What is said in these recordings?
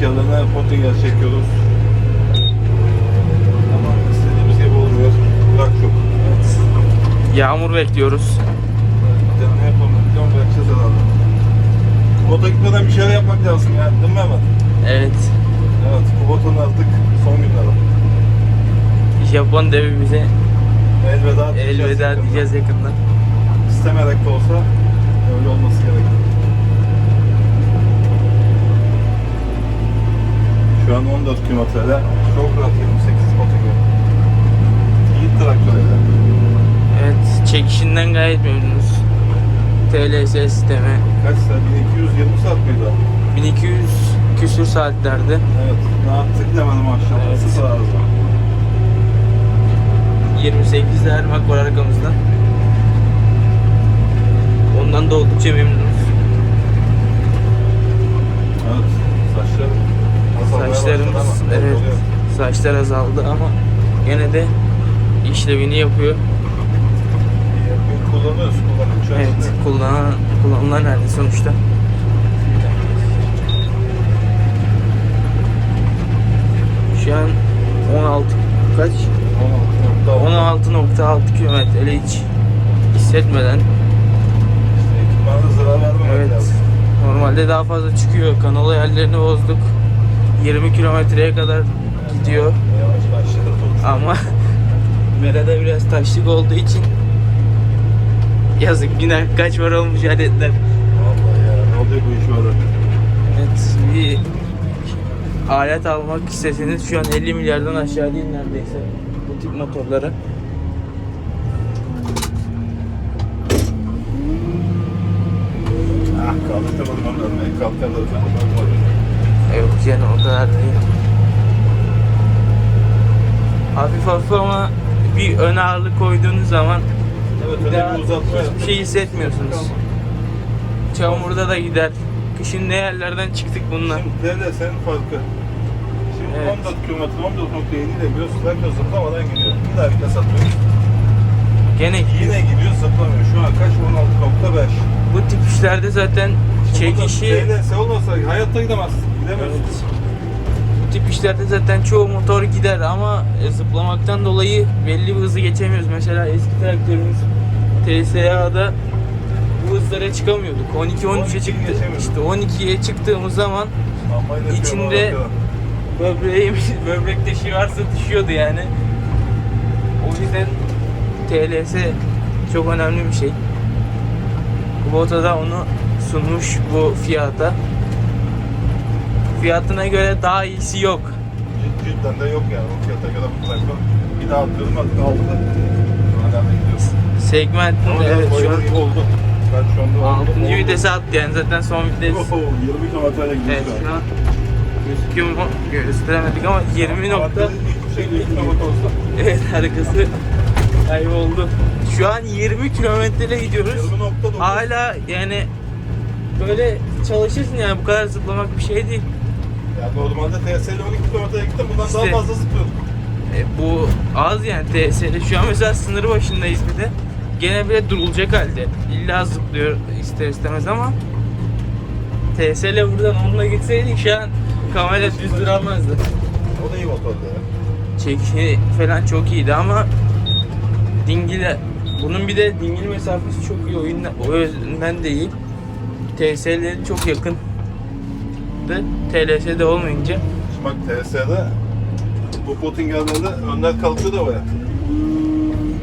Tekerlerine potinga çekiyoruz. Ama istediğimiz gibi olmuyor. Bırak çok. Yağmur bekliyoruz. Deneme yapalım. Bakalım bakacağız herhalde. Kubota gitmeden bir şeyler yapmak lazım ya. Değil mi Mehmet? Evet. Evet. Kubota'nın artık son günleri. Japon devi bize Elveda diyeceğiz. elveda yakında. diyeceğiz yakında. İstemeyerek de olsa öyle olması gerekiyor. Şu an 14 kilometrede çok rahat 28 motor İyi traktör. Evet. Çekişinden gayet memnunuz. TLS sistemi. Kaç saat? 1220 saat mıydı? o? 1200 küsür saatlerde. Evet. Daha tıklamadım aşağıya. Evet. Sıfır ağzı. 28 dermak var arkamızda. Ondan da oldukça memnunuz. Evet. Saçlar azalmaya başladı Saçlarımız evet saçlar azaldı ama gene de işlevini yapıyor. Kullanıyoruz. Evet kullanan kullanılan halde sonuçta. Şu an 16 kaç? 16.6. 16.6 kilometre hiç hissetmeden. İşte ekipmana zarar vermemek Evet. lazım. Normalde daha fazla çıkıyor. Kanal ayarlarını bozduk. 20 kilometreye kadar gidiyor. Ama Mera'da biraz taşlık olduğu için yazık biner kaç var olmuş aletler. Vallahi ya ne oluyor bu iş böyle? Evet bir alet almak isteseniz şu an 50 milyardan aşağı değil neredeyse bu tip motorları. Ah kaldırtamadım. Kalkardı efendim. Yok yani o kadar değil. Hafif hafif ama bir ön ağırlık koyduğunuz zaman Evet daha hiçbir şey hissetmiyorsunuz. Çamurda da gider. Kışın ne yerlerden çıktık bununla. Şimdi devlet senin farkı. Şimdi Evet. 14 kilometre 14.7 ile gidiyorsun. Traktör zıplamadan gidiyor. Bir daha vites atıyoruz. Gene Yine gidiyor zıplamıyor. Şu an kaç? 16.5. bu tip işlerde zaten çekişi DLS olmasa hayatta gidemezsin. Gidemiyorsun. Evet. Bu tip işlerde zaten çoğu motor gider ama e, zıplamaktan dolayı belli bir hızı geçemiyoruz. Mesela eski traktörümüz TSA'da bu hızlara çıkamıyorduk. 12-13'e 12'ye çıktı. İşte 12'ye çıktığımız zaman İçinde- böbreğim, böbrekte şey varsa düşüyordu yani. O yüzden TLS çok önemli bir şey. Kubota da onu sunmuş bu fiyata. Fiyatına göre daha iyisi yok. Cid- Cidden de yok yani. O fiyata göre bu traktör. Bir daha atıyorum artık aldı da. Hala da gidiyorsun. Segmentin Ama evet evet, şu an oldu. Ben şu anda oldu. 6. oldu. vitese attı yani zaten son vites. Oho, 20 kilometreyle gidiyor Evet şu an. an gözüküyor mu? Gösteremedik ama 20 nokta şey kilometre. Evet arkası kayboldu. Şu an 20 kilometreyle gidiyoruz. 20.9. Hala yani böyle çalışırsın yani bu kadar zıplamak bir şey değil. Ya normalde TS'yle 12 kilometreye gittim. Bundan İşte. daha fazla zıplıyordum. E, bu az yani TS'de. Şu an mesela sınır başındayız bir de. Gene bile durulacak halde. İlla zıplıyor ister istemez ama TS'le buradan onunla gitseydik şu an kamera düz duramazdı. O da iyi motordu ya. Çekişi falan çok iyiydi ama dingil bunun bir de dingil mesafesi çok iyi oyundan, o yönden de iyi. TS'leri çok yakın. TLS'de olmayınca Şimdi bak TS'de bu Pottinger'lerde önden kalkıyor da baya.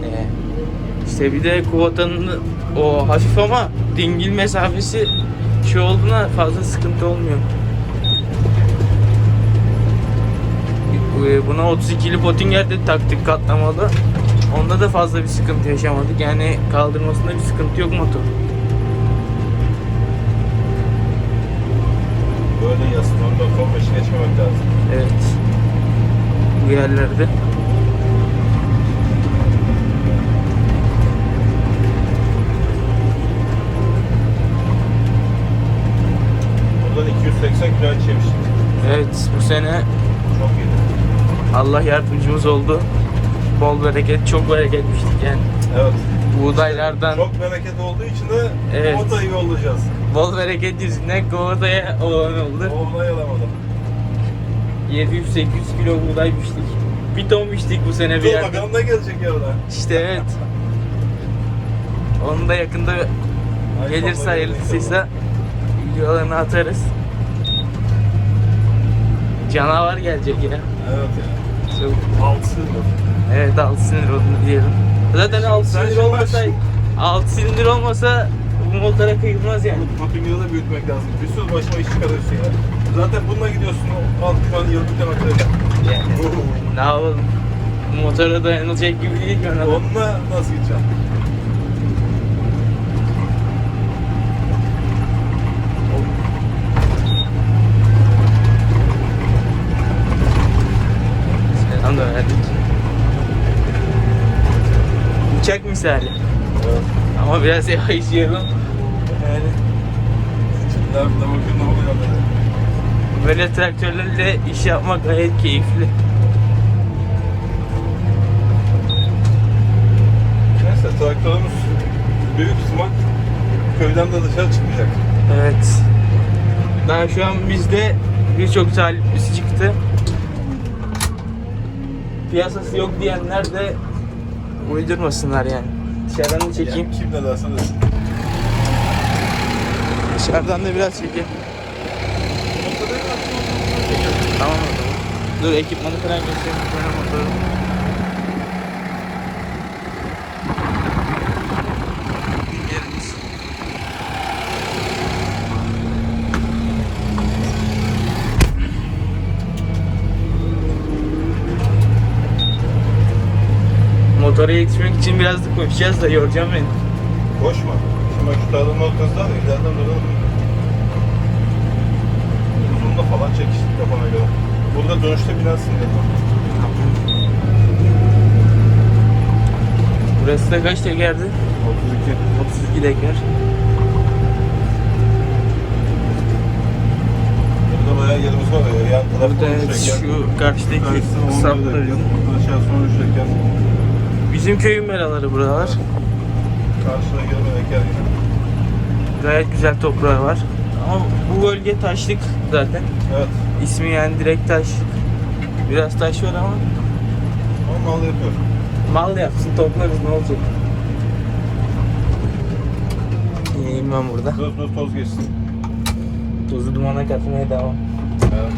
Ee, işte bir de Kubota'nın o hafif ama dingil mesafesi şey olduğuna fazla sıkıntı olmuyor. Bu- Buna 32'li Pottinger de taktık katlamalı. Onda da fazla bir sıkıntı yaşamadık. Yani kaldırmasında bir sıkıntı yok motor. Evet. Bu yerlerde. Buradan 280 kilo çemiştik. Evet bu sene Çok iyi. Allah yardımcımız oldu. Bol bereket, çok bereketmiştik yani. Evet. Buğdaylardan Çok bereket olduğu için de Evet. evet. iyi olacağız. Bol bereket yüzünden Kovada'ya olan oldu. O ona yalamadım. 700-800 kilo buğday biçtik. Bir ton biçtik bu sene bir Dur yerde. bakalım ne gelecek ya da. İşte evet. Onu da yakında gelirse hayırlısıysa videolarını atarız. Canavar gelecek ya. Evet ya. Çok- Altı? Evet 6 silindir olduğunu diyelim. Zaten 6 Sen şimdi olmasa bak- 6 silindir olmasa bu motora kıyılmaz yani. Motoringo'da da büyütmek lazım. Bir sürü başıma iş çıkarıyorsun ya. Zaten bununla gidiyorsun. Al şu an 20 kilometre. Ne yapalım? Motora dayanılacak gibi değil ki ona. Onunla nasıl gideceğim? Selam da verdik. Uçak misali. Ama biraz yavaş yiyelim. Yani de bakın ne oluyor böyle. böyle traktörlerle iş yapmak gayet keyifli. Neyse traktörümüz büyük ihtimal köyden de dışarı çıkmayacak. Evet. Daha şu an bizde birçok taliplisi çıktı. Piyasası yok diyenler de uydurmasınlar yani. Dışarıdan da çekeyim. Kim ne derse desin. Dışarıdan da biraz çekeyim. Tamam. Dur ekipmanı falan göstereyim. Motoru. Yerimiz. Motora yetişmek için biraz da koşacağız da yoracağım beni. Koşma. Şimdi şu tarlanın ortasında da ileriden duralım. Uzunla falan çekiş kafana göre. Burada dönüşte binersin dedim. Burası da kaç tekerdi? 32. 32 teker. Burada bayağı yerimiz var ya. Yan taraf Burada şu karşıdaki Karşısı 11 sapları. dakika. Aşağı sonra 3 dakika. Bizim köyün meraları buralar. 20 dakika yine. Gayet güzel toprağı var. Ama bu bölge taşlık zaten. Evet. İsmi yani direkt taşlık. Biraz taş var ama Ama mal yapıyor. mal yapsın toplarız ne olacak. İyiyim ben burada. Dur dur toz geçsin. Tozu dumana katmaya devam. Evet.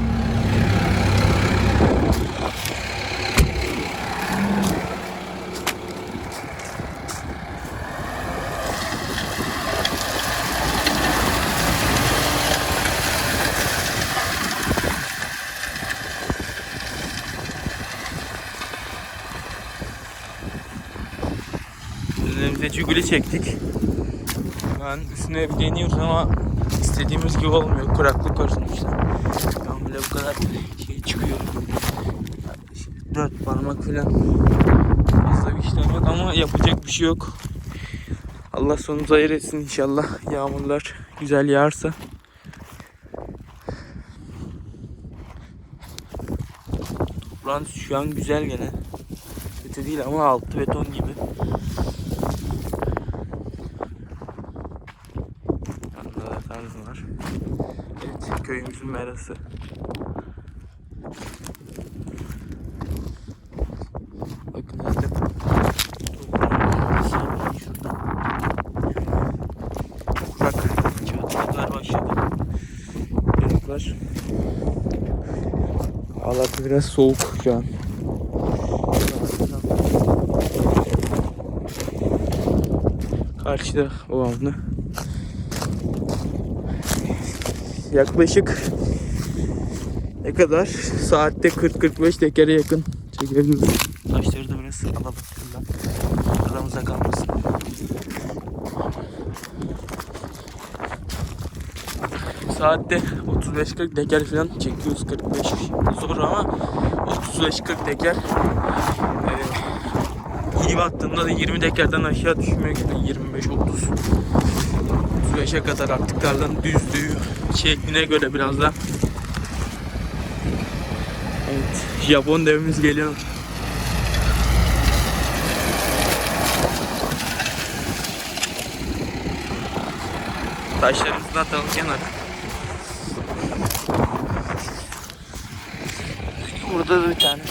Çuguli çektik. An üstüne bir deniyoruz ama istediğimiz gibi olmuyor. Kuraklık var sonuçta. Tam bile bu kadar şey çıkıyor. Yaklaşık Dört parmak falan. Fazla bir işlem yok ama yapacak bir şey yok. Allah sonumuzu hayır etsin inşallah. Yağmurlar güzel yağarsa. Toprağın şu an güzel gene. Kötü değil ama altı beton gibi. Tarzı var. Evet köyümüzün merası. Bakın işte. Kurak çatlaklar başladı. Çocuklar. Havalar biraz soğuk şu an. Karşıda o anda. Yaklaşık ne kadar? Saatte 40-45 tekere yakın çekebiliriz. Taşları da biraz alalım şuradan. Aramıza kalmasın. Saatte 35-40 teker falan çekiyoruz 45 zor ama 35-40 teker iyi battığında da 20 tekerden aşağı düşmüyor gibi 25-30 35'e kadar artık tarlanın düzlüğü şekline göre biraz da. Evet Japon devimiz geliyor. Taşlarımızı da atalım kenara. Burada da bir tane.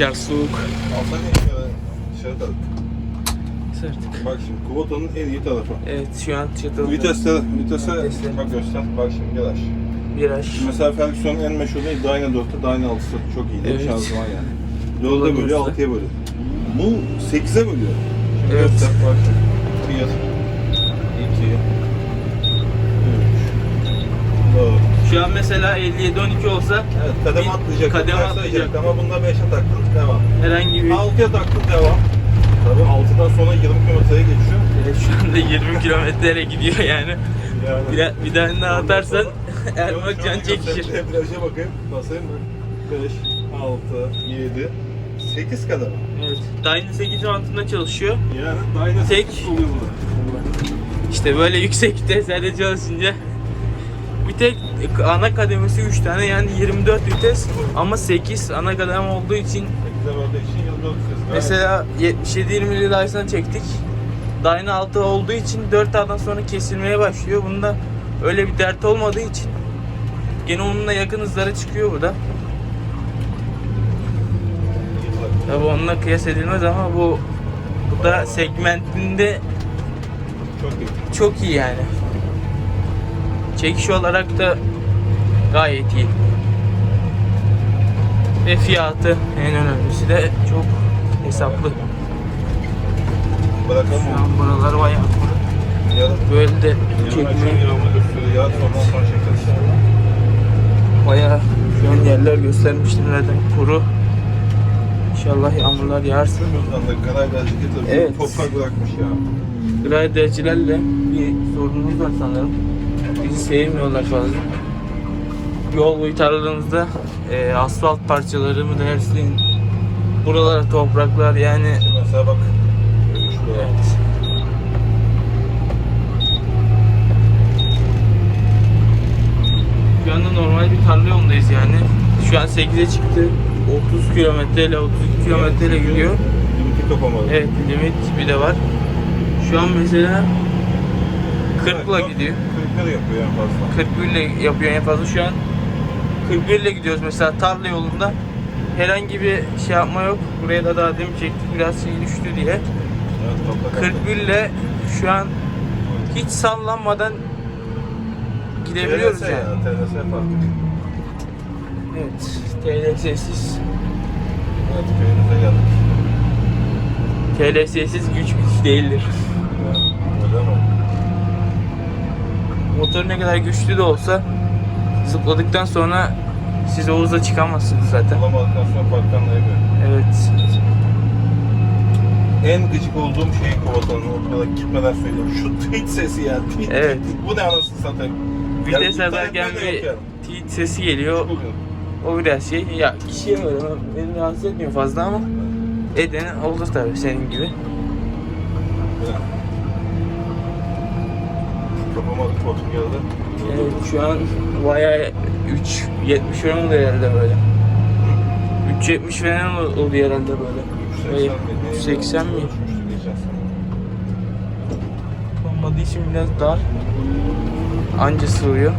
Dışarı soğuk. Alsak ne şöyle dışarı tadık. Sırtık. Bak şimdi Kubota'nın en iyi tarafı. Evet şu an çatıldı. Viteste, vitese Vitesleri. bak göster. Bak şimdi gel aç. Viraj. Mesela Ferguson'un en meşhur değil, Dyna 4'te Dyna 6'sı çok iyi değil Evet. şanzıman yani. 4'e bölüyor, Kullanırsa. 6'ya bölüyor. Bu 8'e bölüyor. Şimdi Evet. göster bak şimdi. 1, 2, 3, 4. Şu an mesela 57-12 olsa Evet, kademe Bir atlayacak, kademe kademe atlayacak. atlayacak ama bunda 5'e taktın, devam. herhangi bir 6'ya taktın, devam. Tabii 6'dan sonra 20 kilometreye geçiyor. Evet, şu anda 20 kilometreye gidiyor yani. Yani. Bir, daha- bir daha ne atarsan Ermak can an çekişir. Debriyaja bakayım. Basayım mı? 5, 6, 7, 8 kadar. Evet. Dyna 8 altında çalışıyor. Yani Dyna Tek- 8 oluyor burada. İşte böyle yüksek viteslerde çalışınca bir tek ana kademesi 3 tane yani 24 vites ama 8 ana kadem olduğu için 8'e böldüğü için 24 vites. mesela 77 20'li Dyson çektik. Dyna 6 olduğu için 4 A'dan sonra kesilmeye başlıyor. Bunda öyle bir dert olmadığı için gene onunla yakın hızlara çıkıyor bu da. Tabi onunla kıyas edilmez ama bu bu da segmentinde Çok iyi. çok iyi yani. Çekiş olarak da gayet iyi. Ve fiyatı en önemlisi de çok hesaplı. Bırakalım Şu an buralar bayağı böyle de çekmeyi bayağı an yerler göstermiştim zaten kuru. İnşallah yağmurlar getirdim. Evet. Toprak bırakmış ya. Gradercilerle bir sorunumuz var sanırım. Bizi sevmiyorlar fazla. Yol boyu tarlalarımızda e, asfalt parçaları mı dersin, buralara topraklar yani mesela bak. Evet. Şu anda normal bir tarla yolundayız yani. Şu an 8'e çıktı. 30 kilometreyle 32 kilometreyle gidiyor. Limiti kapamadı. Evet limit bir de var. Şu an mesela 40'la gidiyor. 40'la yapıyor en fazla. 41 ile yapıyor en fazla şu an. 41 ile gidiyoruz mesela tarla yolunda. Herhangi bir şey yapma yok. Buraya da daha demin çektik biraz şey düştü diye. Evet, toprak 41 ile şu an hiç sallanmadan gidebiliyoruz TRS yani. ya, TRS farklı. Evet. TLS'siz. Evet, köyümüze geldik. TLS'siz güç güç değildir. Ya, Öyle mi? Motor ne kadar güçlü de olsa zıpladıktan sonra siz o hızla çıkamazsınız zaten. Bulamadıktan sonra parktan. Evet. En gıcık olduğum şey kovatanın ortada gitmeden söyleyeyim. Şu tweet sesi ya. Tweet, Evet. tweet. Bu ne anasını satayım. Vites Yani atarken internette de bir yok yani. sesi geliyor. O biraz şey. Ya kişiye göre beni rahatsız etmiyor fazla ama edeni olur tabii senin gibi. Güzel. Kapamadık koltuk geldi. Evet şu an bayağı 3 70 falan oluyor herhalde böyle. 3.70 falan oluyor herhalde böyle. 380 mi? 380 mi? Olmadığı için biraz dar. Anca sığıyor.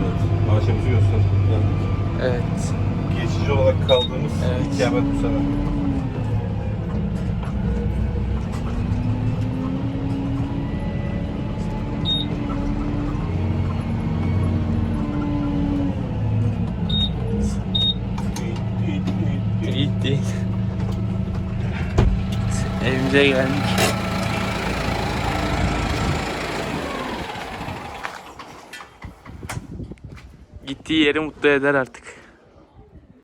Evet. Maaşımızı gösterdik. Geldik. Evet. Geçici olarak ikamet bu. İyi değil. Evimize geldik. Gittiği yeri mutlu eder artık.